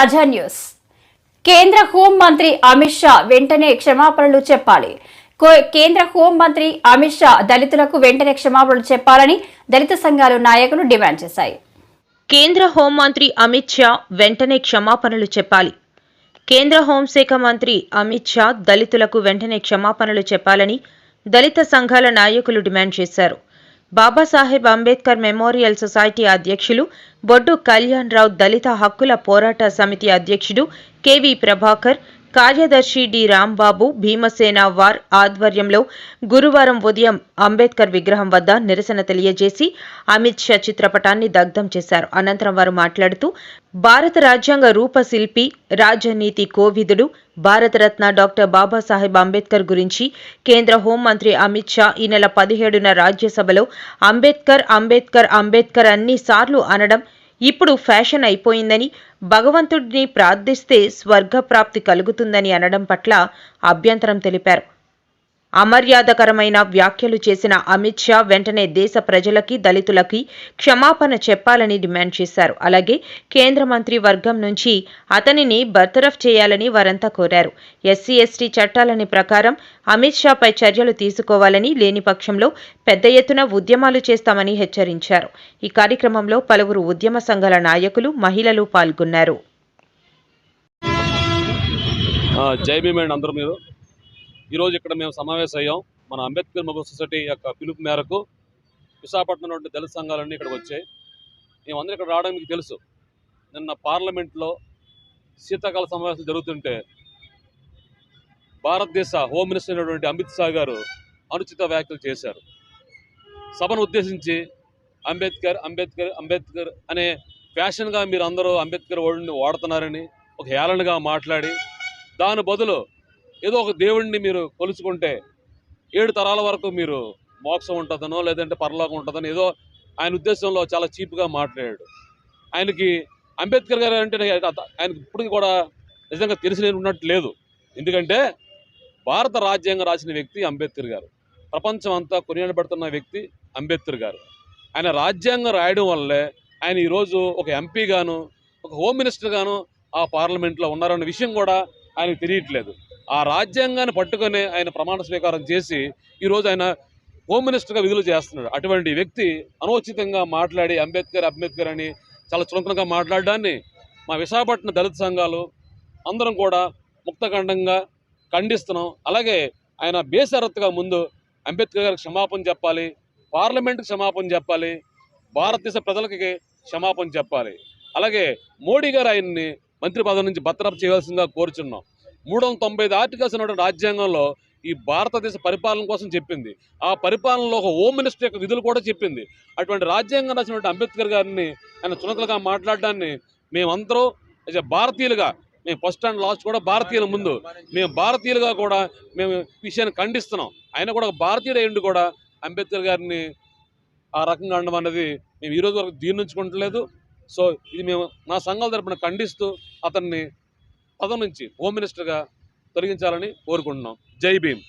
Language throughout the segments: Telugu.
తాజా న్యూస్. కేంద్ర హోం మంత్రి అమిత్ షా వెంటనే క్షమాపణలు చెప్పాలి. కో- కేంద్ర హోం మంత్రి అమిత్ షా దళితులకు వెంటనే క్షమాపణలు చెప్పాలని దళిత సంఘాలు నాయకులు డిమాండ్ చేశాయి. కేంద్ర హోంమంత్రి అమిత్ షా వెంటనే క్షమాపణలు చెప్పాలి. కేంద్ర హోంశాఖ మంత్రి అమిత్ షా దళితులకు వెంటనే క్షమాపణలు చెప్పాలని దళిత సంఘాల నాయకులు డిమాండ్ చేశారు. బాబాసాహెబ్ అంబేద్కర్ మెమోరియల్ సొసైటీ అధ్యక్షులు బొడ్డు కళ్యాణ్ రావు దళిత హక్కుల పోరాట సమితి అధ్యక్షుడు కెవి ప్రభాకర్ కార్యదర్శి డి రాంబాబు భీమసేన వార్ ఆధ్వర్యంలో గురువారం ఉదయం అంబేద్కర్ విగ్రహం వద్ద నిరసన తెలియజేసి అమిత్ షా చిత్రపటాన్ని దగ్ధం చేశారు. అనంతరం వారు మాట్లాడుతూ భారత రాజ్యాంగ రూపశిల్పి రాజనీతి కోవిదుడు భారతరత్న డాక్టర్ బాబాసాహెబ్ అంబేద్కర్ గురించి కేంద్ర హోంమంత్రి అమిత్ షా ఈ నెల పదిహేడున రాజ్యసభలో అంబేద్కర్ అంబేద్కర్ అంబేద్కర్ అన్నిసార్లు అనడం ఇప్పుడు ఫ్యాషన్ అయిపోయిందని భగవంతుడిని ప్రార్థిస్తే స్వర్గప్రాప్తి కలుగుతుందని అనడం పట్ల అభ్యంతరం తెలిపారు. అమర్యాదకరమైన వ్యాఖ్యలు చేసిన అమిత్ షా వెంటనే దేశ ప్రజలకి దళితులకి క్షమాపణ చెప్పాలని డిమాండ్ చేశారు. అలాగే కేంద్ర మంత్రి వర్గం నుంచి అతనిని బర్తరఫ్ చేయాలని వారంతా కోరారు. ఎస్సీ ఎస్టీ చట్టాలని ప్రకారం అమిత్ షాపై చర్యలు తీసుకోవాలని లేని పక్షంలో పెద్ద ఎత్తున ఉద్యమాలు చేస్తామని హెచ్చరించారు. ఈ కార్యక్రమంలో పలువురు ఉద్యమ సంఘాల నాయకులు మహిళలు పాల్గొన్నారు. జై భీమ్ అందరూ మీరు ఈరోజు ఇక్కడ మేము సమావేశం అయ్యాం మన అంబేద్కర్ మగ సొసైటీ యొక్క పిలుపు మేరకు విశాఖపట్నం నుండి దళిత సంఘాలన్నీ ఇక్కడికి వచ్చాయి. మేమందరూ ఇక్కడ రావడం మీకు తెలుసు. నిన్న పార్లమెంట్లో శీతాకాల సమావేశం జరుగుతుంటే భారతదేశ హోమ్ మినిస్టర్ అయినటువంటి అమిత్ షా గారు అనుచిత వ్యాఖ్యలు చేశారు. సభను ఉద్దేశించి అంబేద్కర్ అంబేద్కర్ అంబేద్కర్ అనే ఫ్యాషన్గా మీరు అందరూ అంబేద్కర్ వర్డ్ని వాడుతున్నారని ఒక హేళనగా మాట్లాడి దాని బదులు ఏదో ఒక దేవుడిని మీరు కొలుచుకుంటే ఏడు తరాల వరకు మీరు మోక్షం ఉంటుందనో లేదంటే పరలోకం ఉంటుందని ఏదో ఆయన ఉద్దేశంలో చాలా చీప్గా మాట్లాడాడు. ఆయనకి అంబేద్కర్ గారు అంటే ఆయనకి ఇప్పటికి కూడా నిజంగా తెలిసి ఉన్నట్టు లేదు. ఎందుకంటే భారత రాజ్యాంగం రాసిన వ్యక్తి అంబేద్కర్ గారు. ప్రపంచం అంతా కొనియాడబడుతున్న వ్యక్తి అంబేద్కర్ గారు. ఆయన రాజ్యాంగం రాయడం వల్లే ఆయన ఈరోజు ఒక ఎంపీ గాను ఒక హోమ్ మినిస్టర్గాను ఆ పార్లమెంట్లో ఉన్నారన్న విషయం కూడా ఆయనకు తెలియట్లేదు. ఆ రాజ్యాంగాన్ని పట్టుకొని ఆయన ప్రమాణ స్వీకారం చేసి ఈరోజు ఆయన హోమ్ మినిస్టర్గా విధులు చేస్తున్నాడు. అటువంటి వ్యక్తి అనోచితంగా మాట్లాడి అంబేద్కర్ అంబేద్కర్ అని చాలా చులకనగా మాట్లాడడాన్ని మా విశాఖపట్నం దళిత సంఘాలు అందరం కూడా ముక్తఖండంగా ఖండిస్తున్నాం. అలాగే ఆయన బేసరత్తుగా ముందు అంబేద్కర్ గారికి క్షమాపణ చెప్పాలి పార్లమెంట్కి క్షమాపణ చెప్పాలి భారతదేశ ప్రజలకి క్షమాపణ చెప్పాలి. అలాగే మోడీ గారు ఆయన్ని మంత్రి పదవి నుంచి బర్తరఫ్ చేయాల్సిందిగా కోరుచున్నాం. మూడు వందల తొంభై ఐదు ఆర్టికల్స్ ఉన్నటువంటి రాజ్యాంగంలో ఈ భారతదేశ పరిపాలన కోసం చెప్పింది. ఆ పరిపాలనలో ఒక హోమ్ మినిస్టర్ యొక్క విధులు కూడా చెప్పింది. అటువంటి రాజ్యాంగం రాసినటువంటి అంబేద్కర్ గారిని ఆయన చునకలుగా మాట్లాడడాన్ని మేమందరూ భారతీయులుగా మేము ఫస్ట్ అండ్ లాస్ట్ కూడా భారతీయుల ముందు. మేము భారతీయులుగా కూడా మేము విషయాన్ని ఖండిస్తున్నాం. ఆయన కూడా ఒక భారతీయుడు అయ్యుండి కూడా అంబేద్కర్ గారిని ఆ రకంగా అనడం అనేది మేము ఈరోజు వరకు జీర్ణించుకుంటలేదు సో ఇది మేము నా సంఘాల తరపున ఖండిస్తూ అతన్ని పదం నుంచి హోమ్ మినిస్టర్గా తొలగించాలని కోరుకుంటున్నాం. జై భీమ్.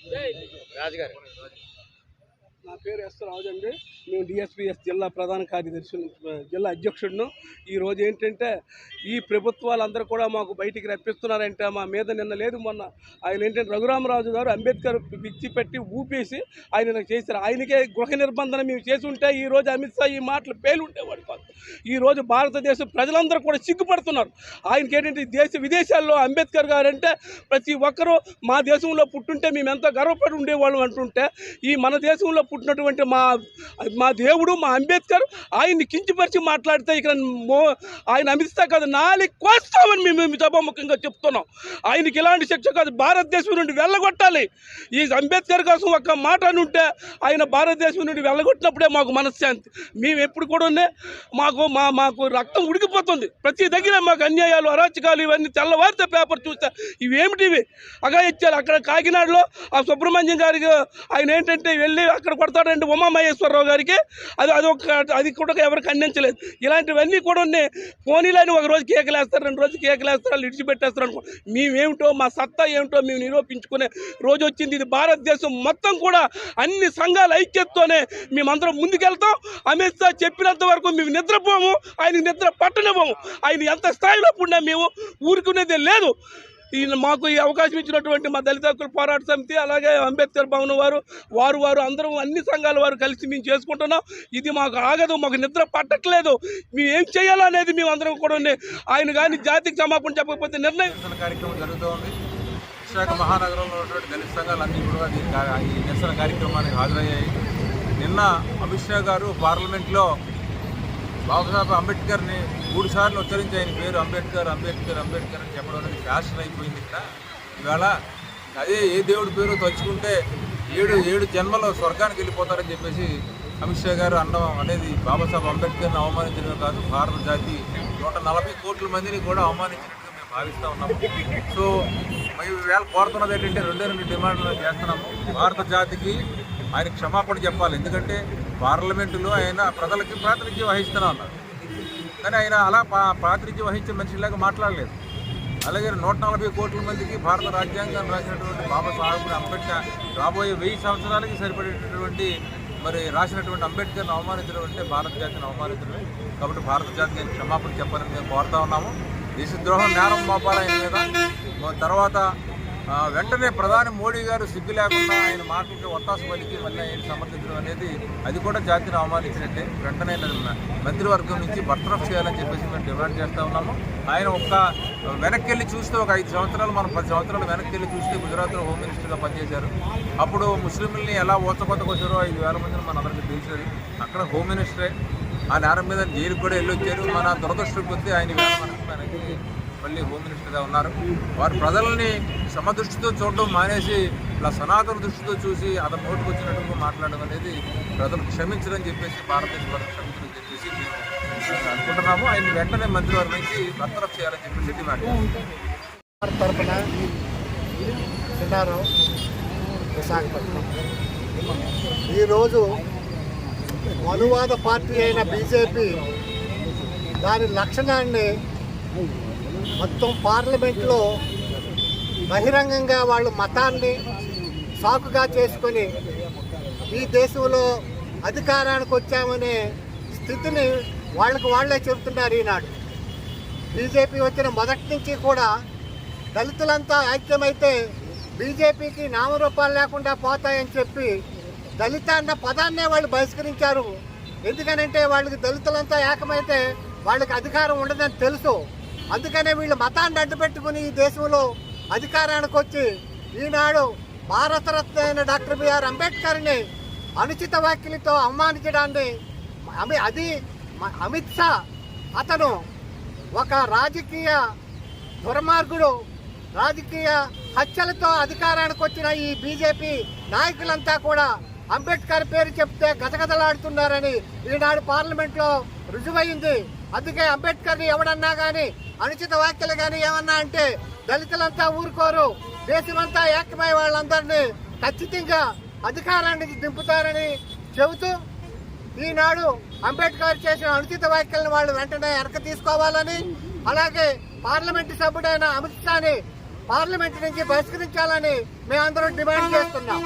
నా పేరు ఎస్ రాజు అండి. మేము డిఎస్పిఎస్ జిల్లా ప్రధాన కార్యదర్శి జిల్లా అధ్యక్షుడును. ఈరోజు ఏంటంటే ఈ ప్రభుత్వాలందరూ కూడా మాకు బయటికి రప్పిస్తున్నారంటే మా మీద నిన్న లేదు మొన్న. ఆయన ఏంటంటే రఘురామరాజు గారు అంబేద్కర్ పిచ్చి పెట్టి ఊపేసి ఆయన నాకు చేశారు. ఆయనకే గృహ నిర్బంధన మేము చేసి ఉంటే ఈ రోజు అమిత్ షా ఈ మాటలు పేలు ఉండేవాడు కాదు ఈరోజు భారతదేశ భారతదేశం ప్రజలందరూ కూడా సిగ్గుపడుతున్నారు. ఆయనకి ఏంటంటే దేశ విదేశాల్లో అంబేద్కర్ గారు అంటే ప్రతి ఒక్కరూ మా దేశంలో పుట్టుంటే మేము ఎంతో గర్వపడి ఉండేవాళ్ళం అంటుంటే ఈ మన దేశంలో పుట్టినటువంటి మా మా దేవుడు మా అంబేద్కర్ ఆయన్ని కించిపరిచి మాట్లాడితే ఇక్కడ మో ఆయన అమిస్తా కాదు నాలుగు కోస్తామని మేము మేము సభాముఖంగా చెప్తున్నాం. ఆయనకి ఇలాంటి శిక్ష కాదు భారతదేశం నుండి వెళ్ళగొట్టాలి. ఈ అంబేద్కర్ కోసం ఒక మాట అని ఉంటే ఆయన భారతదేశం నుండి వెళ్ళగొట్టినప్పుడే మాకు మనశ్శాంతి. మేము ఎప్పుడు కూడా మాకు మా మాకు రక్తం ఉడికిపోతుంది. ప్రతి దగ్గర మాకు అన్యాయాలు అరాచకాలు ఇవన్నీ తెల్లవారితే పేపర్ చూస్తే ఇవేమిటి ఇవి? అగా ఇచ్చారు అక్కడ కాకినాడలో ఆ సుబ్రహ్మణ్యం గారికి ఆయన ఏంటంటే వెళ్ళి అక్కడ పడతాడండి ఉమామహేశ్వరరావు గారికి. అది అది ఒక అది కూడా ఎవరికి అందించలేదు ఇలాంటివన్నీ కూడా ఉన్నాయి. పోనీలని ఒక రోజు కేకలేస్తారు రెండు రోజులు కేకలేస్తారు వాళ్ళు ఇడిచిపెట్టేస్తారు అనుకో. మేమేమిటో మా సత్తా ఏమిటో మేము నిరూపించుకునే రోజు వచ్చింది. ఇది భారతదేశం మొత్తం కూడా అన్ని సంఘాల ఐక్యతతోనే మేమందరం ముందుకెళ్తాం. అమిత్ షా చెప్పినంత వరకు మేము నిద్రపోము ఆయన నిద్ర పట్టనివ్వము ఆయన ఎంత స్థాయిలో ఉన్నా మేము ఊరుకునేదే లేదు. ఈయన మాకు ఈ అవకాశం ఇచ్చినటువంటి మా దళిత హక్కుల పోరాట సమితి అలాగే అంబేద్కర్ భవన్ వారు వారు వారు అందరం అన్ని సంఘాల వారు కలిసి మేము చేసుకుంటున్నాం. ఇది మాకు ఆగదు మాకు నిద్ర పట్టట్లేదు. మేము ఏం చేయాలనేది మేము అందరం కూడా ఉంది. ఆయన కానీ జాతికి సమాపణ చెప్పకపోతే నిర్ణయం కార్యక్రమం జరుగుతూ ఉంది విశాఖ మహానగరంలో ఉన్నటువంటి దళిత సంఘాలన్నీ కూడా ఈ ఈ నిరసన కార్యక్రమానికి హాజరయ్యాయి. నిన్న అమిత్ షా గారు పార్లమెంట్లో బాబాసాహెబ్ అంబేద్కర్ని మూడు సార్లు ఉచ్చరించి ఆయన పేరు అంబేద్కర్ అంబేద్కర్ అంబేద్కర్ అని చెప్పడం అనేది ఫ్యాషన్ అయిపోయింది ఇక్కడ. ఇవాళ అదే ఏ దేవుడి పేరు తలుచుకుంటే ఏడు ఏడు జన్మలో స్వర్గానికి వెళ్ళిపోతారని చెప్పేసి అమిత్ షా గారు అనడం అనేది బాబాసాహెబ్ అంబేద్కర్ని అవమానించడమే కాదు భారత జాతి నూట నలభై కోట్ల మందిని కూడా అవమానించినట్టుగా మేము భావిస్తూ ఉన్నాము. సో మేము వేళ కోరుతున్నది ఏంటంటే రెండే రెండు డిమాండ్లు చేస్తున్నాము. భారత జాతికి ఆయన క్షమాపణ చెప్పాలి. ఎందుకంటే పార్లమెంటులో ఆయన ప్రజలకి ప్రాతినిధ్యం వహిస్తున్నా ఉన్నారు. కానీ ఆయన అలా పా- ప్రాతినిధ్యం వహించే మనిషిలాగా మాట్లాడలేదు. అలాగే నూట నలభై కోట్ల మందికి భారత రాజ్యాంగాన్ని రాసినటువంటి బాబాసాహెబ్ అంబేద్కర్ రాబోయే వెయ్యి సంవత్సరాలకి సరిపడేటటువంటి మరి రాసినటువంటి అంబేద్కర్ని అవమానించడం అంటే భారత జాతిని అవమానించడమే. కాబట్టి భారత జాతి నేను క్షమాపణ చెప్పాలని మేము కోరుతా ఉన్నాము. దేశద్రోహం నేరం మోపాలి ఆయన మీద. తర్వాత వెంటనే ప్రధాని మోడీ గారు సిగ్గు లేకుండా ఆయన మాటలకి ఒత్తాసు పలికి మళ్ళీ ఆయన సమర్థించడం అనేది అది కూడా జాతిని అవమానించినట్టే. వెంటనే మంత్రివర్గం నుంచి బర్తరఫ్ చేయాలని చెప్పేసి మేము డిమాండ్ చేస్తూ ఉన్నాము. ఆయన ఒక్క వెనక్కి వెళ్ళి చూస్తే ఒక ఐదు సంవత్సరాలు మనం పది సంవత్సరాలు వెనక్కి వెళ్ళి చూస్తే గుజరాత్లో హోమ్ మినిస్టర్గా పనిచేశారు. అప్పుడు ముస్లింలని ఎలా ఓచకొత్తకొచ్చారో ఐదు వేల మందిని మన అందరికీ తెలిసేది. అక్కడ హోమ్ మినిస్టరే. ఆ నేరం మీద జైలుకి కూడా వెళ్ళి వచ్చారు మన దురదృష్టం కొద్దీ ఆయన వేల మనకి మళ్ళీ హోమ్ మినిస్టర్గా ఉన్నారు. వారు ప్రజల్ని సమదృష్టితో చూడడం మానేసి ఇలా సనాతన దృష్టితో చూసి అతను నోటుకు వచ్చినట్టుగా మాట్లాడడం అనేది ప్రజలు క్షమించదని చెప్పేసి భారతదేశ ప్రజలు క్షమించదని చెప్పేసి మేము అనుకుంటున్నాము. ఆయన వెంటనే మంత్రివారి నుంచి బర్తరఫ్ చేయాలని చెప్పి డిమాండ్ చేస్తున్నాం. తరపున చిన్నారావు విశాఖపట్నం. ఈరోజు అనువాద పార్టీ అయిన బీజేపీ దాని లక్షణాన్ని మొత్తం పార్లమెంట్లో బహిరంగంగా వాళ్ళు మతాన్ని సాకుగా చేసుకొని ఈ దేశంలో అధికారానికి వచ్చామనే స్థితిని వాళ్ళకు వాళ్ళే చెబుతున్నారు ఈనాడు. బీజేపీ వచ్చిన మొదటి నుంచి కూడా దళితులంతా ఐక్యమైతే బీజేపీకి నామరూపాలు లేకుండా పోతాయని చెప్పి దళిత అన్న పదాన్నే వాళ్ళు బహిష్కరించారు. ఎందుకనంటే వాళ్ళకి దళితులంతా ఏకమైతే వాళ్ళకి అధికారం ఉండదని తెలుసు. అందుకనే వీళ్ళు మతాన్ని అడ్డుపెట్టుకుని ఈ దేశంలో అధికారానికి వచ్చి ఈనాడు భారతరత్న అయిన డాక్టర్ బిఆర్ అంబేద్కర్ని అనుచిత వ్యాఖ్యలతో అవమానించడాన్ని అమి అది అమిత్ షా అతను ఒక రాజకీయ దుర్మార్గుడు రాజకీయ హత్యలతో అధికారానికి వచ్చిన ఈ బీజేపీ నాయకులంతా కూడా అంబేద్కర్ పేరు చెప్తే గజగజలాడుతున్నారని ఈనాడు పార్లమెంట్లో రుజువైంది. అందుకే అంబేద్కర్ని ఎవడన్నా కానీ అనుచిత వ్యాఖ్యలు కానీ ఏమన్నా అంటే దళితులంతా ఊరుకోరు దేశమంతా ఏకమై వాళ్ళందరినీ ఖచ్చితంగా అధికారానికి దింపుతారని చెబుతూ ఈనాడు అంబేద్కర్ చేసిన అనుచిత వ్యాఖ్యలను వాళ్ళు వెంటనే వెనక తీసుకోవాలని అలాగే పార్లమెంటు సభ్యుడైన అమిత్ షాని పార్లమెంట్ నుంచి బహిష్కరించాలని మేమందరం డిమాండ్ చేస్తున్నాం.